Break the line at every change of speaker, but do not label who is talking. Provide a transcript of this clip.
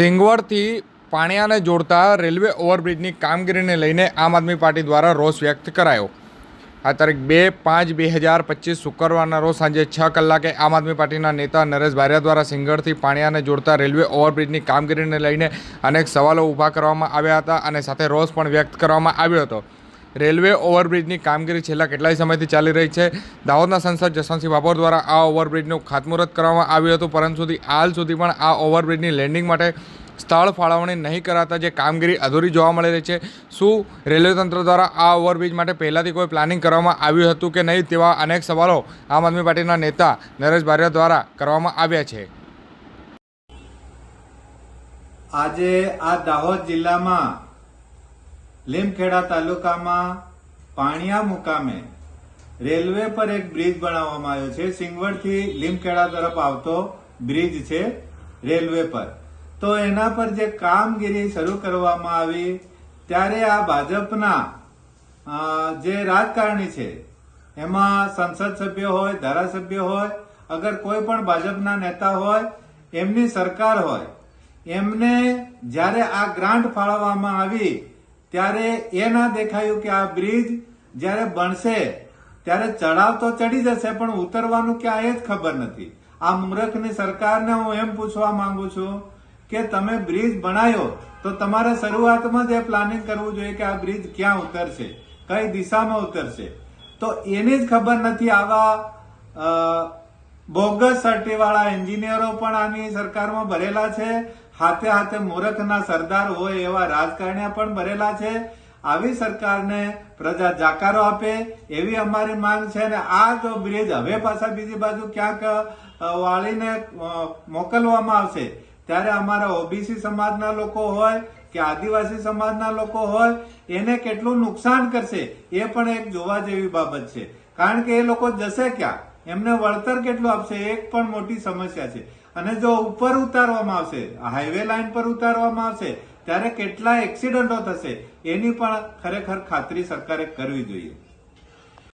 સિંગવડથી પાણિયાને જોડતા રેલવે ઓવરબ્રિજની કામગીરીને લઈને આમ આદમી પાર્ટી દ્વારા રોષ વ્યક્ત કરાયો. આ તારીખ બે પાંચ બે હજાર પચીસ શુક્રવારના રોજ સાંજે છ કલાકે આમ આદમી પાર્ટીના નેતા નરેશ ભારિયા દ્વારા સિંગરથી પાણિયાને જોડતા રેલવે ઓવરબ્રિજની કામગીરીને લઈને અનેક સવાલો ઊભા કરવામાં આવ્યા હતા અને સાથે રોષ પણ વ્યક્ત કરવામાં આવ્યો હતો. રેલવે ઓવરબ્રિજની કામગીરી છેલ્લા કેટલાય સમયથી ચાલી રહી છે. દાહોદના સંસદ જસવંતસિંહ બાપોર દ્વારા આ ઓવરબ્રિજનું ખાતમુહૂર્ત કરવામાં આવ્યું હતું, પરંતુ હાલ સુધી પણ આ ઓવરબ્રિજની લેન્ડિંગ માટે સ્થળ ફાળવણી નહીં કરાતા જે કામગીરી અધૂરી જોવા મળી રહી છે. શું રેલવે તંત્ર દ્વારા આ ઓવરબ્રિજ માટે પહેલાંથી કોઈ પ્લાનિંગ કરવામાં આવ્યું હતું કે નહીં તેવા અનેક સવાલો આમ આદમી પાર્ટીના નેતા નરેશ ભારિયા દ્વારા કરવામાં આવ્યા છે.
આજે આ દાહોદ જિલ્લામાં લીમખેડા તાલુકામાં પાણિયા મુકામે રેલવે પર એક બ્રિજ બનાવવામાં આવ્યો છે. સિંગવડથી લીમખેડા તરફ આવતો બ્રિજ છે રેલવે પર. તો એના પર જે કામગીરી શરૂ કરવામાં આવી, ત્યારે આ ભાજપના જે રાજકારણી છે, એમાં સંસદ સભ્ય હોય, ધારાસભ્ય હોય, અગર કોઈ પણ ભાજપના નેતા હોય, એમની સરકાર હોય, એમને જ્યારે આ ગ્રાન્ટ ફાળવવામાં આવી ત્યારે એ ના દેખાયું કે આ બ્રિજ જ્યારે બનશે, ત્યારે ચડાવ તો ચડી જશે, પણ ઉતરવાનું ક્યાં એ જ ખબર નથી. આ મૂર્ખની સરકારને હું એમ પૂછવા માંગુ છું કે તમે બ્રિજ બનાવ્યો તો તમારે શરૂઆતમાં જ એ પ્લાનિંગ કરવું જોઈએ કે આ બ્રિજ ક્યાં ઉતરશે, કઈ દિશામાં ઉતરશે. તો એની જ ખબર નથી આવા બોગસ સર્ટીવાળા એન્જિનિયરો પણ આની સરકારમાં ભરેલા છે હાથે હાથે મૂર્ખના સરદાર હોય એવા રાજકારણીઓ પણ ભરેલા છે. આવી સરકારને પ્રજા જાકારો આપે એવી અમારી માંગ છે અને આ જો બ્રિજ હવે પાછા બીજી બાજુ ક્યાંક વાળીને મોકલવામાં આવશે, ત્યારે અમારા ઓબીસી સમાજના લોકો હોય કે આદિવાસી સમાજના લોકો હોય, એને કેટલું નુકસાન કરશે એ પણ એક જોવા જેવી બાબત છે. કારણ કે એ લોકો જશે ક્યાં? એમને વળતર કેટલું આપશે એક પણ મોટી સમસ્યા છે. અને જો ઉપર ઉતારવામાં આવશે હાઈવે લાઈન પર ઉતારવામાં આવશે, ત્યારે કેટલા એક્સિડન્ટો થશે, એની પણ ખરેખર ખાતરી સરકારે કરવી જોઈએ.